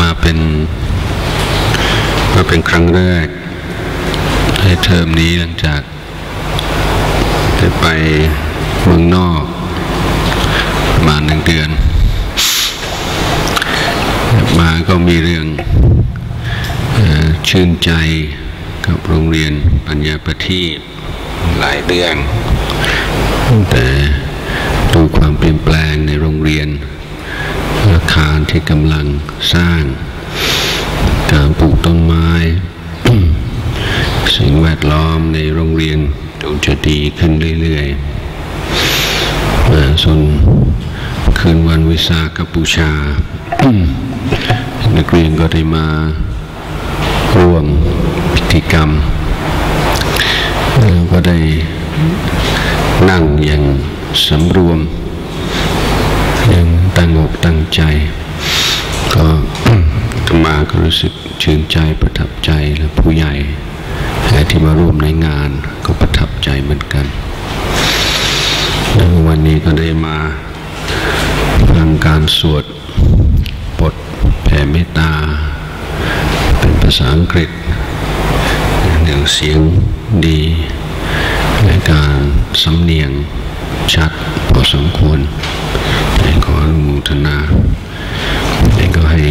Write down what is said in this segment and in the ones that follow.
มาเป็นมาเป็นครั้งแรกในเทอมนี้หลังจากได้ไปเมืองนอกประมาณหนึ่งเดือน มาก็มีเรื่องอชื่นใจกับโรงเรียนปัญญาประทีปหลายเรื่อง แต่ดูความเปลี่ยนแปลงในโรงเรียน คารที่กำลังสร้าง การปลูกต้นไม้ สิ่งแวดล้อมในโรงเรียนดูจะดีขึ้นเรื่อยๆส่วนคืนวันวิสาขบูชา นักเรียนก็ได้มาร่วมพิธีกรรมก็ได้นั่งอย่างสำรวม ตั้งอกตั้งใจ ก็มาก็รู้สึกชื่นใจประทับใจและผู้ใหญ่ที่มาร่วมในงานก็ประทับใจเหมือนกัน วันนี้ก็ได้มาฟังการสวดบทแผ่เมตตา เป็นภาษาอังกฤษเนื้อเสียงดีในการสำเนียง ชัดพอสมควรขออนุโมทนาก็ให้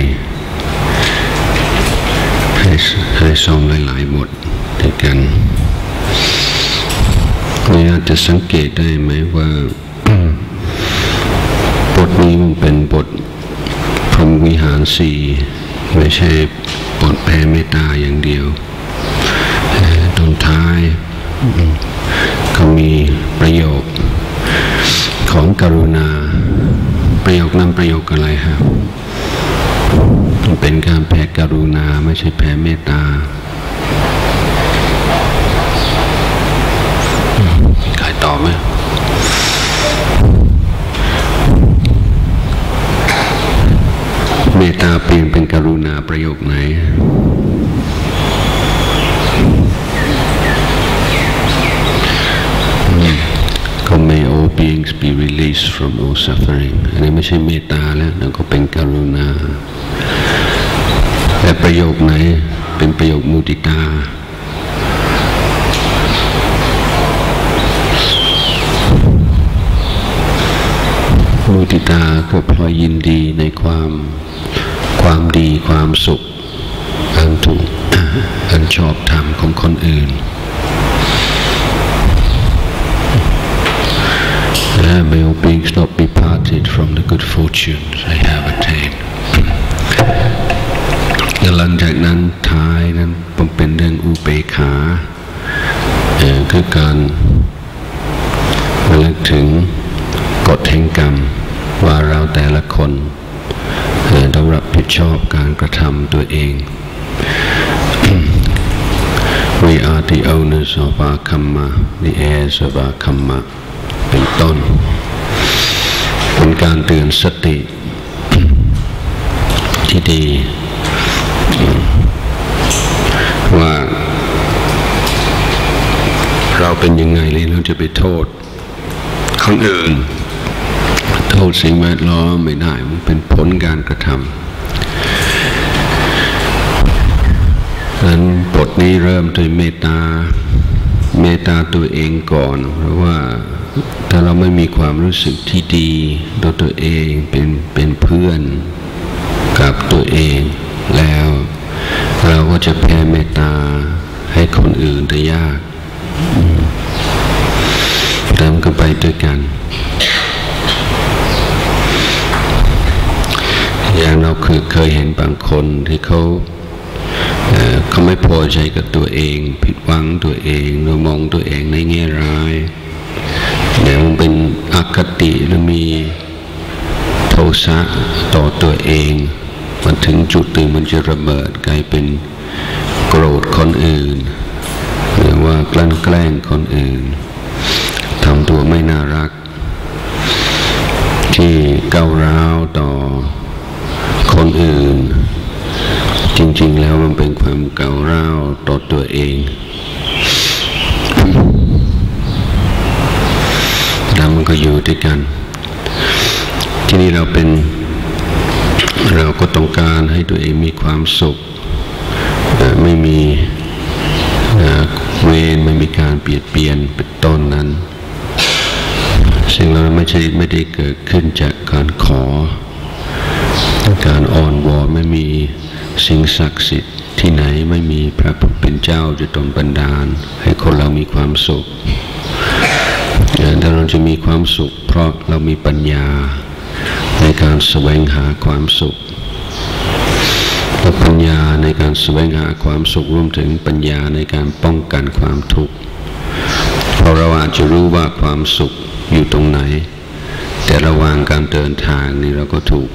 ให้ให้ซ้อมหลาย ๆ บทด้วยกันเราอาจจะสังเกตได้ไหมว่าบทนี้มันเป็นบทพรหมวิหารสี่ไม่ใช่บทแผ่เมตตาอย่างเดียวตอนท้ายก็มีประโยค ของกรุณา ประโยคนั้นประโยคอะไรครับ เป็นการแผ่กรุณาไม่ใช่แผ่เมตตาใครตอไหมเมตตาเปลี่ยนเป็นกรุณาประโยคไหน ก็ may all beings be released from all suffering อันนี้ไม่ใช่เมตตาแล้วนั่นก็เป็นกรุณา แต่ประโยคไหนเป็นประโยคมุติตามุติตาก็พลอยยินดีในความความดีความสุขอันถูกอันชอบธรรมของคนอื่น And may all beings not be parted from the good fortunes I have attained. หลังจากนั้นท้ายนั้นผมเป็นเรื่องอุเบกขาคือการระลึกถึงกฎแห่งกรรม ว่าเราแต่ละคนต้องรับผิดชอบการกระทำตัวเอง We are the owners of our karma, the heirs of our karma เป็นต้น เป็นการเตือนสติที่ดี ว่าเราเป็นยังไงเลยเราจะไปโทษคนอื่น โทษสิ่งแวดล้อมไม่ได้มันเป็นผลการกระทำนั้นบทนี้เริ่มด้วยเมตตาเมตตาตัวเองก่อน เพราะว่า ถ้าเราไม่มีความรู้สึกที่ดีต่อตัวเองเป็นเป็นเพื่อนกับตัวเองแล้ว เราก็จะแผ่เมตตาให้คนอื่นได้ยากตามกันไปด้วยกัน อย่างเราคือเคยเห็นบางคนที่เขาเขาไม่พอใจกับตัวเอง ผิดหวังตัวเองหรือมองตัวเองในแง่ร้าย เดี๋ยวมันเป็นอคติหรือมีโทสะต่อตัวเองมันถึงจุดหนึ่งมันจะระเบิดกลายเป็นโกรธคนอื่น หรือว่ากลั่นแกล้งคนอื่นทำตัวไม่น่ารัก ที่ก้าวร้าวต่อคนอื่น จริง ๆ แล้วมันเป็นความเก่าร้าวต่อตัวเองแล้วมันก็อยู่ด้วยกัน ที่นี่ เราเป็น เราก็ต้องการให้ตัวเองมีความสุข ไม่มีเวรไม่มีการเปลี่ยนเปลี่ยนเป็นต้นนั้น สิ่งเราไม่ใช่ไม่ได้เกิดขึ้นจากการขอ การอ่อนวอนไม่มีสิ่งศักดิ์สิทธิ์ที่ไหนไม่มีพระผู้เป็นเจ้าจะตนบันดาล ให้คนเรามีความสุขแต่เราจะมีความสุขเพราะเรามีปัญญา การแสวงหาความสุขและปัญญาในการแสวงหาความสุขรวมถึงปัญญาในการป้องกันความทุกข์เพราะเราอาจจะรู้ว่าความสุขอยู่ตรงไหน แต่ระหว่างการเดินทางนี่เราก็ถูก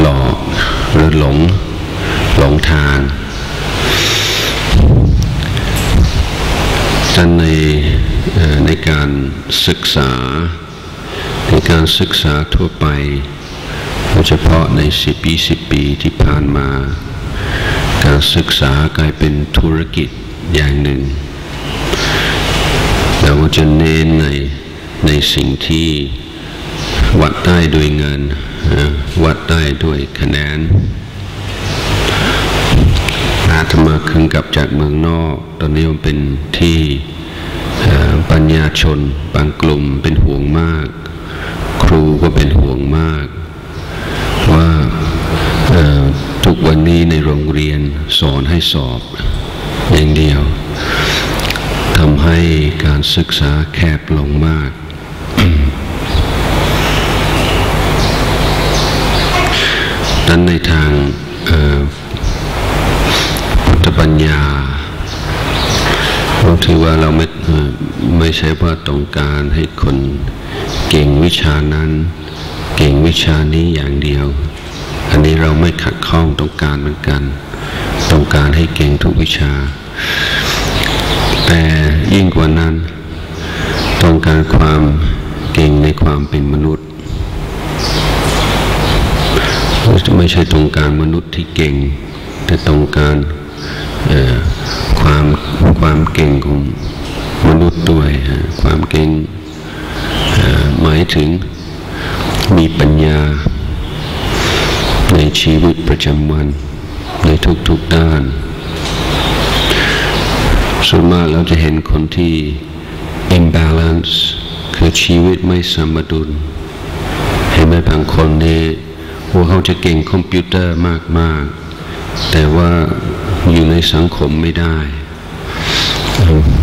หลอกหรือหลงหลงทางท่านในในการศึกษาในการศึกษาทั่วไป โดยเฉพาะในสิบปีสิบปีที่ผ่านมา การศึกษากลายเป็นธุรกิจอย่างหนึ่ง เราก็จะเน้นในในสิ่งที่วัดได้ด้วยเงิน วัดได้ด้วยคะแนนอาตมาคึงกับจากเมืองนอก ตอนนี้มันเป็นที่ปัญญาชน บางกลุ่มเป็นห่วงมาก ครูก็เป็นห่วงมาก ทุกวันนี้ในโรงเรียนสอนให้สอบอย่างเดียวทำให้การศึกษาแคบลงมาก นั้นในทางพุทธปัญญาเราถือว่าเราไม่ไม่ใช่ว่าต้องการให้คนเก่งวิชานั้น เก่งวิชานี้อย่างเดียว อันนี้เราไม่ขัดข้องต้องการเหมือนกัน ต้องการให้เก่งทุกวิชา แต่ยิ่งกว่านั้น ต้องการความเก่งในความเป็นมนุษย์ ไม่ใช่ต้องการมนุษย์ที่เก่ง แต่ต้องการความความเก่งของมนุษย์ด้วยความเก่งหมายถึงมีปัญญา ในชีวิตประจำวันในทุกๆด้าน ส่วนมากเราจะเห็นคนที่ imbalance คือชีวิตไม่สมดุล เห็นไหมบางคนนี่ว่าเขาจะเก่งคอมพิวเตอร์มากๆ แต่ว่าอยู่ในสังคมไม่ได้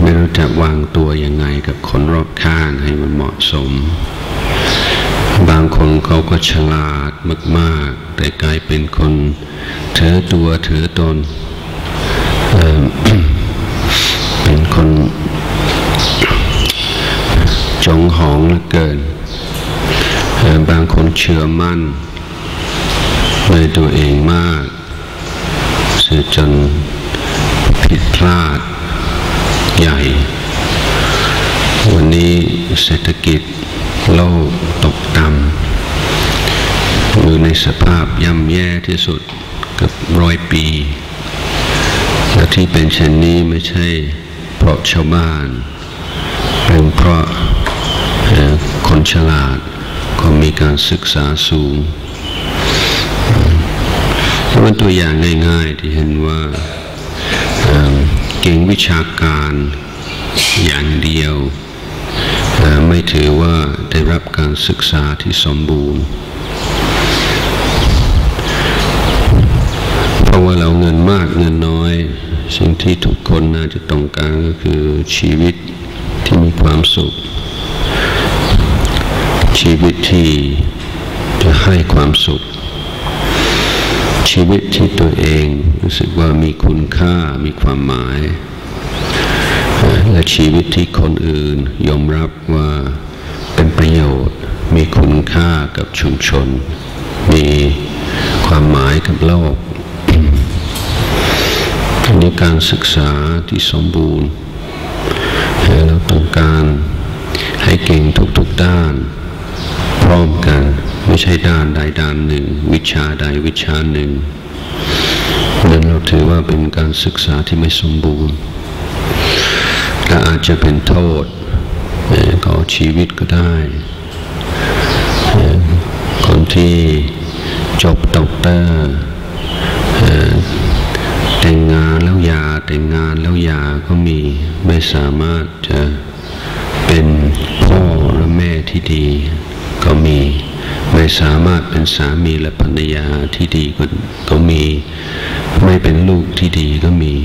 ไม่รู้จะวางตัวยังไงกับคนรอบข้างให้มันเหมาะสม บางคนเขาก็ฉลาดมากๆ แต่กลายเป็นคนเถือตัวเถือตนเป็นคนจงหองเหลือเกิน บางคนเชื่อมั่นในตัวเองมากเสียจนผิดพลาดใหญ่ วันนี้เศรษฐกิจ โลกตกต่ำอยู่ในสภาพย่ำแย่ที่สุดกับร้อยปี และที่เป็นเช่นนี้ไม่ใช่เพราะชาวบ้าน เป็นเพราะคนฉลาดก็มีการศึกษาสูงเป็นตัวอย่างง่ายๆที่เห็นว่าเก่งวิชาการอย่างเดียว แต่ไม่ถือว่าได้รับการศึกษาที่สมบูรณ์ เพราะว่าเราเงินมากเงินน้อย สิ่งที่ทุกคนน่าจะต้องการก็คือชีวิตที่มีความสุข ชีวิตที่จะให้ความสุข ชีวิตที่ตัวเองรู้สึกว่ามีคุณค่ามีความหมาย และชีวิตที่คนอื่นยอมรับว่าเป็นประโยชน์ มีคุณค่ากับชุมชน มีความหมายกับโลกอันนี้การศึกษาที่สมบูรณ์เราต้องการให้เก่งทุกๆด้าน พร้อมกันไม่ใช่ด้านใดด้านหนึ่ง วิชาใดวิชาหนึ่งนั้นเราถือว่าเป็นการศึกษาที่ไม่สมบูรณ์ และอาจจะเป็นโทษต่อชีวิตก็ได้ คนที่จบด็อกเตอร์แต่งงานแล้วยาแต่งงานแล้วยาก็มีไม่สามารถจะเป็นพ่อและแม่ที่ดีก็มีไม่สามารถเป็นสามีและภรรยาที่ดีก็มี ไม่เป็นลูกที่ดีก็มี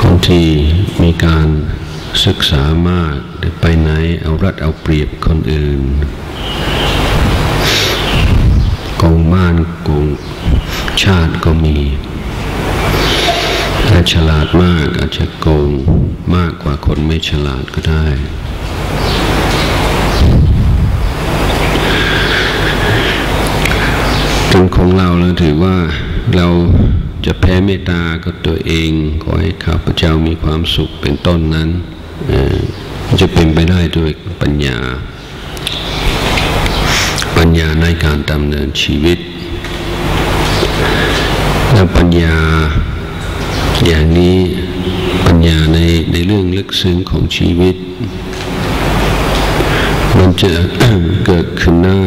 คน ที่มีการศึกษามากไปไหนเอารัดเอาเปรียบคนอื่นโกงบ้านโกงชาติก็มีถ้าฉลาดมากอาจจะโกงมากกว่าคนไม่ฉลาดก็ได้ ตรงของเราเราถือว่าเรา จะแพ้เมตตากับตัวเอง ขอให้ข้าพเจ้ามีความสุขเป็นต้นนั้น จะเป็นไปได้ด้วยปัญญา ปัญญาในการดำเนินชีวิตและปัญญาอย่างนี้ปัญญาในในเรื่องลึกซึ้งของชีวิต มันจะเกิดขึ้นได้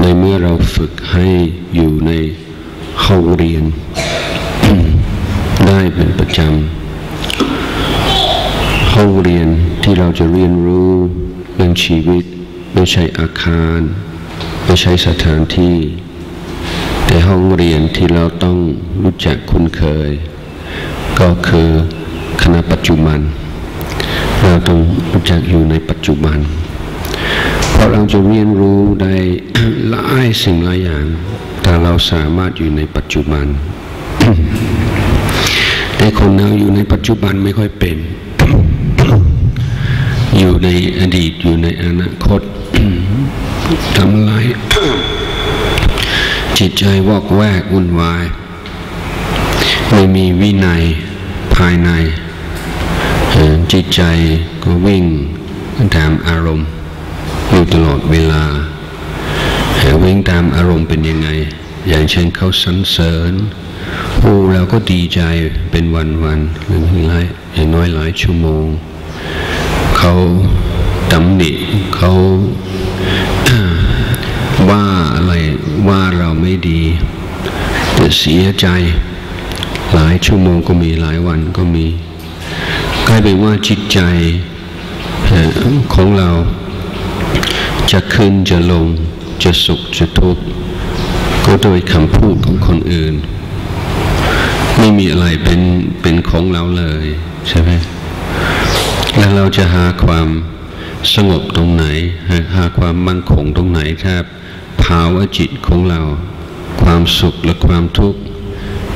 ในเมื่อเราฝึกให้อยู่ใน ห้องเรียน ได้เป็นประจำห้องเรียนที่เราจะเรียนรู้เรื่องชีวิต ไม่ใช่อาคาร ไม่ใช่สถานที่ แต่ห้องเรียนที่เราต้องรู้จักคุ้นเคย ก็คือขณะปัจจุบัน เราต้องรู้จักอยู่ในปัจจุบันเพราะเราจะเรียนรู้ได้หลายสิ่งหลายอย่าง ถ้าเราสามารถอยู่ในปัจจุบัน แต่คนเราอยู่ในปัจจุบันไม่ค่อยเป็น อยู่ในอดีตอยู่ในอนาคตทำลายจิตใจวอกแวกวุ่นวาย ไม่มีวินัยภายใน จิตใจก็วิ่งตามอารมณ์อยู่ตลอดเวลา วิ่งตามอารมณ์เป็นยังไง อย่างเช่นเขาสรรเสริญโอ้เราก็ดีใจเป็นวันวันหรือหลายอย่างน้อยหลายชั่วโมง เขาตำหนิเขาว่าอะไรว่าเราไม่ดีจะเสียใจ หลายชั่วโมงก็มีหลายวันก็มีกลายเป็นว่าจิตใจของเราจะขึ้นจะลง จะสุขจะทุกข์ก็โดยคำพูดของคนอื่น ไม่มีอะไรเป็นเป็นของเราเลยใช่ไหมแล้วเราจะหาความสงบตรงไหน หาความมั่นคงตรงไหนถ้าภาวะจิตของเรา ความสุขและความทุกข์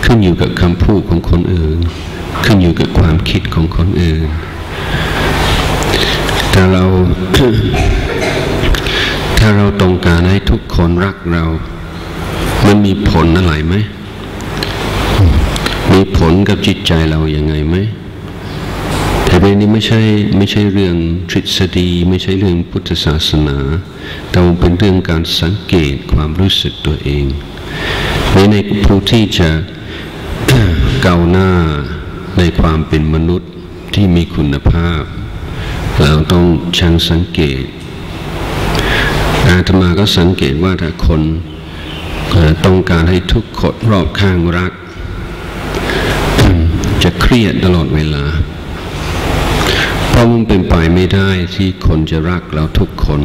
ขึ้นอยู่กับคำพูดของคนอื่น ขึ้นอยู่กับความคิดของคนอื่น แต่เรา ถ้าเราต้องการให้ทุกคนรักเรา มันมีผลอะไรไหม มีผลกับจิตใจเราอย่างไงไหมแต่เรื่องนี้ไม่ใช่ไม่ใช่เรื่องทฤษฎีไม่ใช่เรื่องพุทธศาสนา แต่เป็นเรื่องการสังเกตความรู้สึกตัวเองในในผู้ที่จะก้าวหน้าในความเป็นมนุษย์ที่มีคุณภาพ เราต้องช่างสังเกต อาตมาก็สังเกตว่าถ้าคนต้องการให้ทุกคนรอบข้างรัก จะเครียดตลอดเวลา เพราะมันเป็นไปไม่ได้ที่คนจะรักเราทุกคน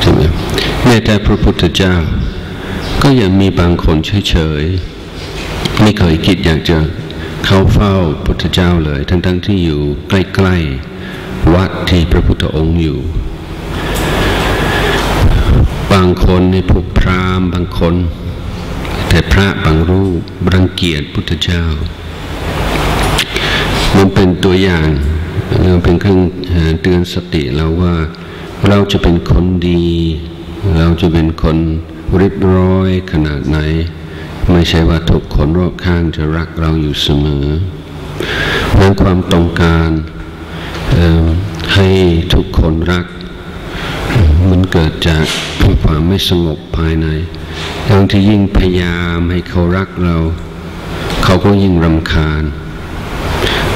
ใช่ไหมแม้แต่พระพุทธเจ้า ก็ยังมีบางคนเฉยๆไม่เคยคิดอยากจะเข้าเฝ้าพุทธเจ้าเลย ทั้งๆทที่อยู่ใกล้ๆวัดที่พระพุทธองค์อยู่างคนในพวกพราหมณ์บางคน แต่พระบางรูปรังเกียจพุทธเจ้า มันเป็นตัวอย่างเราเป็นเครื่องเตือนสติเราว่าเราจะเป็นคนดี เราจะเป็นคนรียบร้อยขนาดไหน ไม่ใช่ว่าทุกคนรอบข้างจะรักเราอยู่เสมอเรื่องความต้องการให้ทุกคนรัก มันเกิดจากความไม่สงบภายในทั้งที่ยิ่งพยายามให้เขารักเรา เขาก็ยิ่งรำคาญ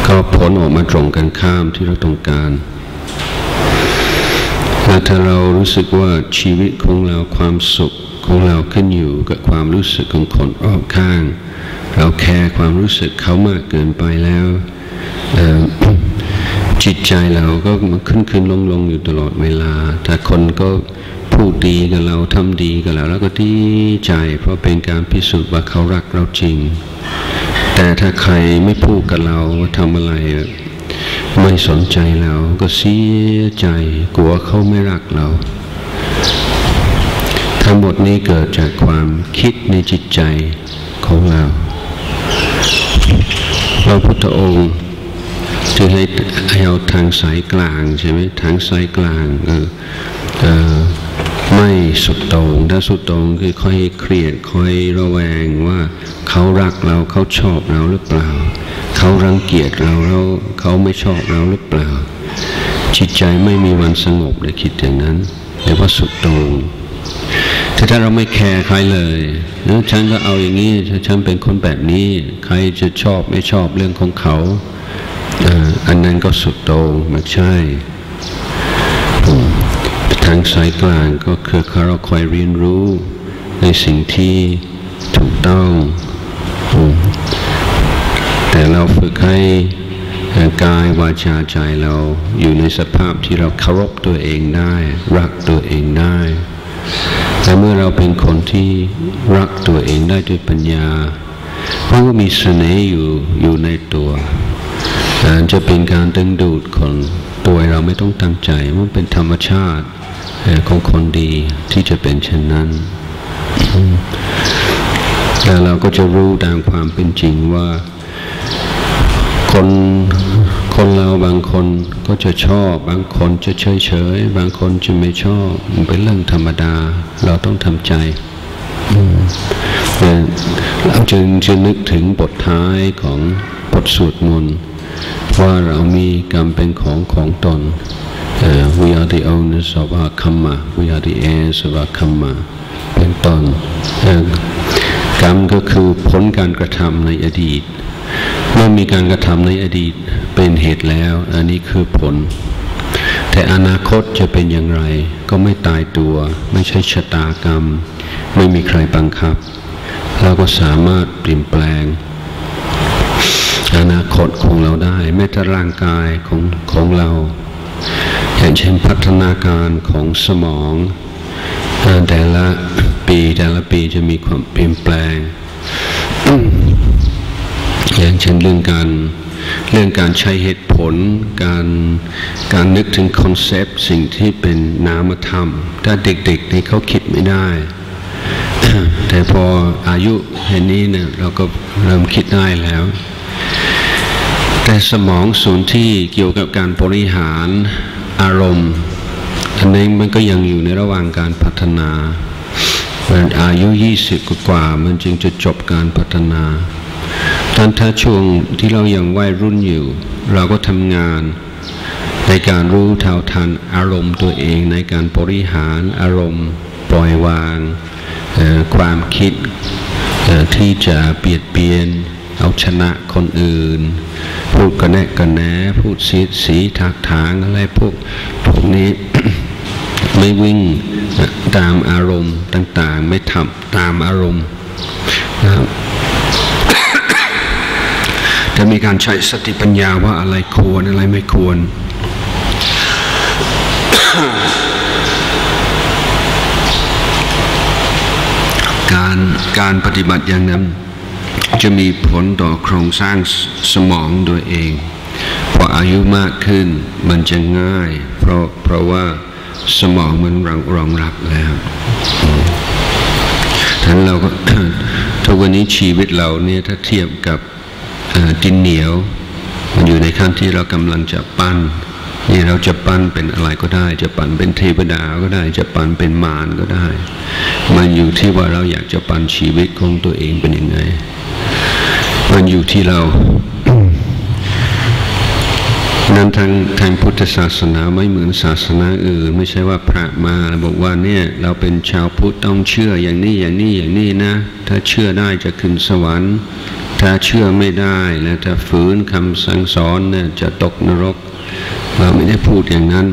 ก็ผลออกมาตรงกันข้ามที่เราต้องการแล้วถ้าเรารู้สึกว่าชีวิตของเราความสุขของเราขึ้นอยู่กับความรู้สึกของคนรอบข้าง เราแคร์ความรู้สึกเขามากเกินไปแล้ว จิตใจเราก็ขึ้นขึ้นลงลงอยู่ตลอดเวลา ถ้าคนก็พูดดีกับเราทำดีกับเราแล้วก็ดีใจ เพราะเป็นการพิสูจน์ว่าเขารักเราจริง แต่ถ้าใครไม่พูดกับเราว่าทำอะไร ไม่สนใจเราก็เสียใจกลัวเขาไม่รักเราทั้งหมดนี้เกิดจากความคิดในจิตใจของเรา พระพุทธองค์ จะให้เอาทางสายกลางใช่ไหมทางสายกลางเออเออไม่สุดต่งถ้าสุดต่งคือค่อยเครียดค่อยระแวงว่าเขารักเราเขาชอบเราหรือเปล่า เขารังเกียจเราเราเขาไม่ชอบเราหรือเปล่า จิตใจไม่มีวันสงบเลยคิดอย่างนั้นเรียกว่าสุดต่งแต่ถ้าเราไม่แคร์ใครเลยนะฉันก็เอาอย่างนี้ฉันเป็นคนแบบนี้ ใครจะชอบไม่ชอบเรื่องของเขา อันนั้นก็สุดโต่งไม่ใช่ทางสายกลางก็คือเราคอยเรียนรู้ในสิ่งที่ถูกต้อง แต่เราฝึกให้กายวาจาใจเราอยู่ในสภาพที่เราเคารพตัวเองได้ รักตัวเองได้แต่เมื่อเราเป็นคนที่รักตัวเองได้ด้วยปัญญามันก็มีเสน่ห์อยู่อยู่ในตัว จะเป็นการดึงดูดคนตัวเราไม่ต้องตั้งใจมันเป็นธรรมชาติของคนดีที่จะเป็นเช่นนั้นแล้วเราก็จะรู้ตามความเป็นจริงว่า คนคนเราบางคนก็จะชอบ บางคนจะเฉยเฉยบางคนจะไม่ชอบมันเป็นเรื่องธรรมดา เราต้องทำใจเราจึงจะนึกถึงบทท้ายของบทสวดมนต์ ว่าเรามีกรรมเป็นของของตน Uh, we are the owners of our karma we are the heirs of our karma เป็นต้นกรรมก็คือผลการกระทำในอดีต เมื่อมีการกระทำในอดีตเป็นเหตุแล้ว อันนี้คือผล แต่อนาคตจะเป็นอย่างไร ก็ไม่ตายตัว ไม่ใช่ชะตากรรม ไม่มีใครบังคับ เราก็สามารถเปลี่ยนแปลง อนาคตของเราได้แม้แต่ร่างกายของของเรา อย่างเช่นพัฒนาการของสมอง แต่ละปีแต่ละปีจะมีความเปลี่ยนแปลง อย่างเช่นเรื่องการเรื่องการใช้เหตุผล การการนึกถึงคอนเซปต์สิ่งที่เป็นนามธรรม ถ้าเด็กๆนี่เขาคิดไม่ได้ แต่พออายุแค่นี้เนี่ยเราก็เริ่มคิดได้แล้ว แต่สมองส่วนที่เกี่ยวกับการบริหารอารมณ์อันนี้มันก็ยังอยู่ในระหว่างการพัฒนาเป็นอายุยี่สิบกว่ามันจึงจะจบการพัฒนาท่านถ้าช่วงที่เรายังวัยรุ่นอยู่ เราก็ทำงานในการรู้เท่าทันอารมณ์ตัวเองในการบริหารอารมณ์ปล่อยวางความคิดที่จะเบียดเบียนเอาชนะคนอื่น พูดกันแนกันแหนพูดสีสีทักถางอะไรพวกพวกนี้ ไม่วิ่งตามอารมณ์ต่างๆ ไม่ทำตามอารมณ์นะครับจะมีการใช้สติปัญญาว่าอะไรควรอะไรไม่ควร การการปฏิบัติอย่างนั้น จะมีผลต่อโครงสร้างสมองโดยเอง พออายุมากขึ้นมันจะง่าย เพราะเพราะว่าสมองมันรองรองรับแล้วท่านเราก็ทุกวันนี้ชีวิตเราเนี่ยถ้าเทียบกับดินเหนียว มันอยู่ในขั้นที่เรากำลังจะปั้นนี่เราจะปั้นเป็นอะไรก็ได้ จะปั้นเป็นเทวดาก็ได้ จะปั้นเป็นมารก็ได้ มันอยู่ที่ว่าเราอยากจะปั้นชีวิตของตัวเองเป็นยังไง มันอยู่ที่เรา นั้นทางทางพุทธศาสนาไม่เหมือนศาสนาอื่น ไม่ใช่ว่าพระมาบอกว่าเนี่ย เราเป็นชาวพุทธต้องเชื่ออย่างนี้อย่างนี้อย่างนี้นะ ถ้าเชื่อได้จะขึ้นสวรรค์ ถ้าเชื่อไม่ได้แล้วถ้าฝืนคำสั่งสอนเนี่ยจะตกนรก เราไม่ได้พูดอย่างนั้น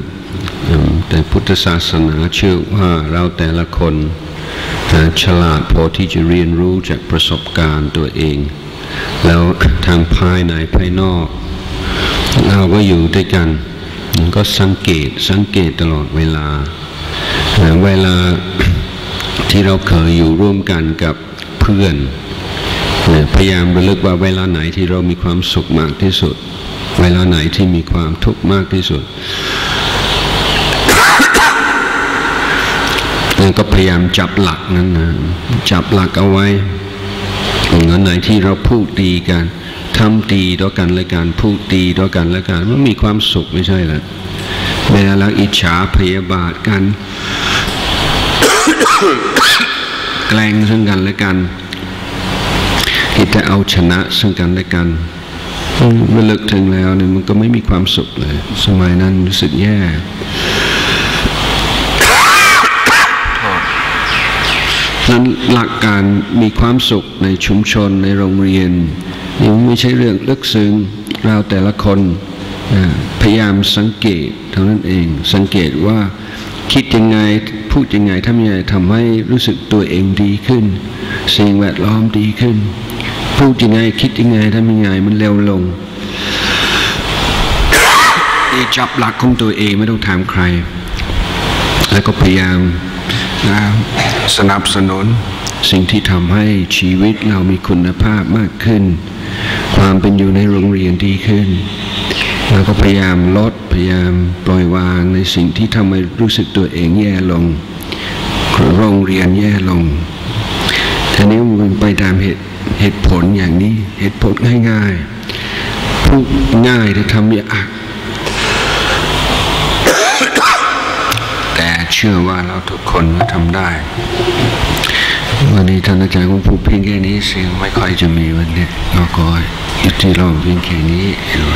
แต่พุทธศาสนาเชื่อว่าเราแต่ละคนฉลาดพอที่จะเรียนรู้จากประสบการณ์ตัวเอง แล้วทางภายในภายนอก เราก็อยู่ด้วยกัน ก็สังเกตสังเกตตลอดเวลา เวลาที่เราเคยอยู่ร่วมกันกับเพื่อน พยายามระลึกว่าเวลาไหนที่เรามีความสุขมากที่สุด เวลาไหนที่มีความทุกข์มากที่สุดมันก็พยายามจับหลักนั้นนะจับหลักเอาไว้ เงินไหนที่เราพูดดีกันทำดีด้วยกันและกันพูดดีด้วยกันและกันมันมีความสุขไม่ใช่หรอเวลาเราอิจฉาพยาบาทกัน แกล้งซึ่งกันและกันคิดจะเอาชนะซึ่งกันและกันเมื่อเลิกถึงแล้วเนี่ยมันก็ไม่มีความสุขเลย สมัยนั้นรู้สึกแย่ นั้นหลักการมีความสุขในชุมชนในโรงเรียนยังไม่ใช่เรื่องลึกซึ้งเราแต่ละคนพยายามสังเกตเท่านั้นเองสังเกตว่าคิดยังไงพูดยังไงทำยังไงทำให้รู้สึกตัวเองดีขึ้น สิ่งแวดล้อมดีขึ้น พูดยังไงคิดยังไงทำยังไงมันเร็วลงจับหลักของตัวเองไม่ต้องถามใคร แล้วก็พยายาม นะสนับสนุน สิ่งที่ทำให้ชีวิตเรามีคุณภาพมากขึ้น ความเป็นอยู่ในโรงเรียนดีขึ้นแล้วก็พยายามลดพยายามปล่อยวางในสิ่งที่ทำให้รู้สึกตัวเองแย่ลงโรงเรียนแย่ลงทีนี้มันไปตามเหตุเหตุผลอย่างนี้เหตุผลง่ายๆพูดง่ายแต่ทำยากแต่ เชื่อว่าเราทุกคนก็ทำได้ วันนี้ท่านอาจารย์คงพูดเพียงแค่นี้เสียงไม่ค่อยจะมีวันนี้เราก็ยุติลองเพียงแค่นี้ห็นไหม